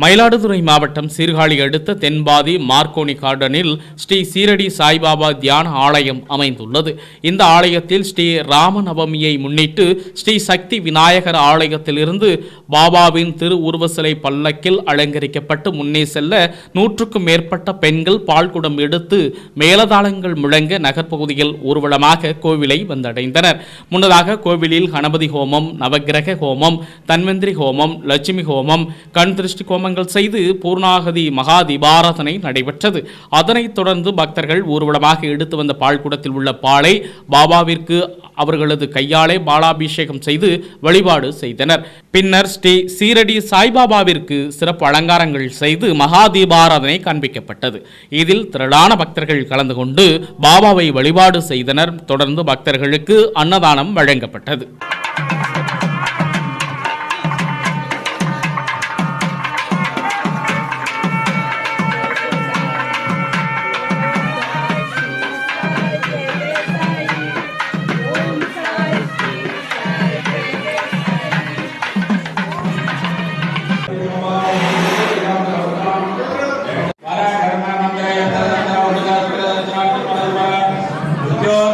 மயிலாடுதுறை மாவட்டம் சீர்காழி அடுத்த தென்பாதி மார்க்கோனி கார்டனில் ஸ்ரீ சீரடி சாய்பாபா தியான ஆலயம் அமைந்துள்ளது. இந்த ஆலயத்தில் ஸ்ரீ ராமநவமியை முன்னிட்டு ஸ்ரீ சக்தி விநாயகர் ஆலயத்திலிருந்து பாபாவின் திரு உருவ சிலை பல்லக்கில் அலங்கரிக்கப்பட்டு முன்னே செல்ல நூற்றுக்கும் மேற்பட்ட பெண்கள் பால்குடம் எடுத்து மேலதாளங்கள் முழங்க நகர்ப்பகுதியில் ஊர்வலமாக கோவிலை வந்தடைந்தனர். முன்னதாக கோவிலில் கணபதி ஹோமம் நவக்கிரக ஹோமம் தன்வந்திரி ஹோமம் லட்சுமி ஹோமம் கண் திருஷ்டி ஹோமங்கள் செய்து பூர்ணாகதி மகா தீபாராதனை நடைபெற்றது. அதனைத் தொடர்ந்து பக்தர்கள் ஊர்வலமாக எடுத்து வந்த பால்குடத்தில் உள்ள பாலை பாபாவிற்கு அவர்களது கையாலே பாலாபிஷேகம் செய்து வழிபாடு செய்தனர். பின்னர் ஸ்ரீ சீரடி சாய்பாபாவிற்கு சிறப்பு அலங்காரங்கள் செய்து மகா தீபாராதனை காண்பிக்கப்பட்டது. இதில் திரளான பக்தர்கள் கலந்து கொண்டு பாபாவை வழிபாடு செய்தனர். தொடர்ந்து பக்தர்களுக்கு அன்னதானம் வழங்கப்பட்டது. cho